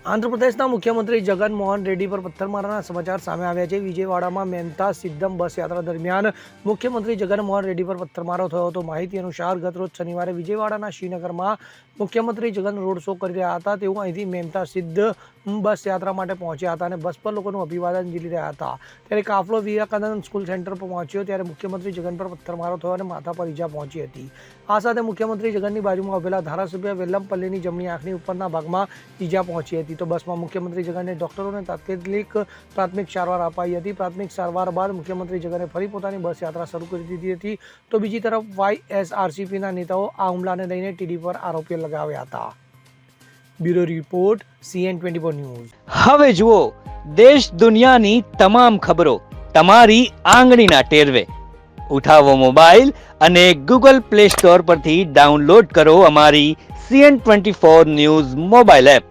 આંધ્રપ્રદેશના મુખ્યમંત્રી જગન મોહન રેડ્ડી પર પથ્થરમારાના સમાચાર સામે આવ્યા છે. વિજયવાડામાં મેનતા સિદ્ધમ બસ યાત્રા દરમિયાન મુખ્યમંત્રી જગન મોહન રેડ્ડી પર પથ્થરમારો થયો હતો. માહિતી અનુસાર ગતરોજ શનિવારે વિજયવાડાના શ્રીનગરમાં મુખ્યમંત્રી જગન રોડ શો કરી રહ્યા હતા. તેઓ અહીંથી મેમતા સિદ્ધ બસ યાત્રા માટે પહોંચ્યા હતા અને બસ પર લોકોનું અભિવાદન ઝીલી રહ્યા હતા. ત્યારે કાફલો વિવેકાનંદ સ્કૂલ સેન્ટર પર પહોંચ્યો. ત્યારે મુખ્યમંત્રી જગન પર પથ્થરમારો થયો અને માથા પર ઈજા પહોંચી હતી. આ સાથે મુખ્યમંત્રી જગનની બાજુમાં ઉભેલા ધારાસભ્ય વેલ્લમપલ્લીની જમણી આંખની ઉપરના ભાગમાં ઈજા પહોંચી હતી. તો બસમાં મુખ્યમંત્રી જગનને ડોક્ટરોને તાત્કાલિક પ્રાથમિક સારવાર અપાઈ હતી. પ્રાથમિક સારવાર બાદ મુખ્યમંત્રી જગને ફરી પોતાની બસ યાત્રા શરૂ કરી દીધી હતી. તો બીજી તરફ વાયએસઆરસીપીના નેતાઓ આ હુમલાને લઈને ટીડી પર આરોપીઓ લગાવ્યા હતા. Bureau report, CN twenty four news. હવે જુઓ, દેશ દુનિયાની તમામ ખબરો તમારી આંગળીના ટેરવે. ઉઠાવો મોબાઈલ અને ગૂગલ પ્લે સ્ટોર પરથી ડાઉનલોડ કરો અમારી CN twenty four news mobile app.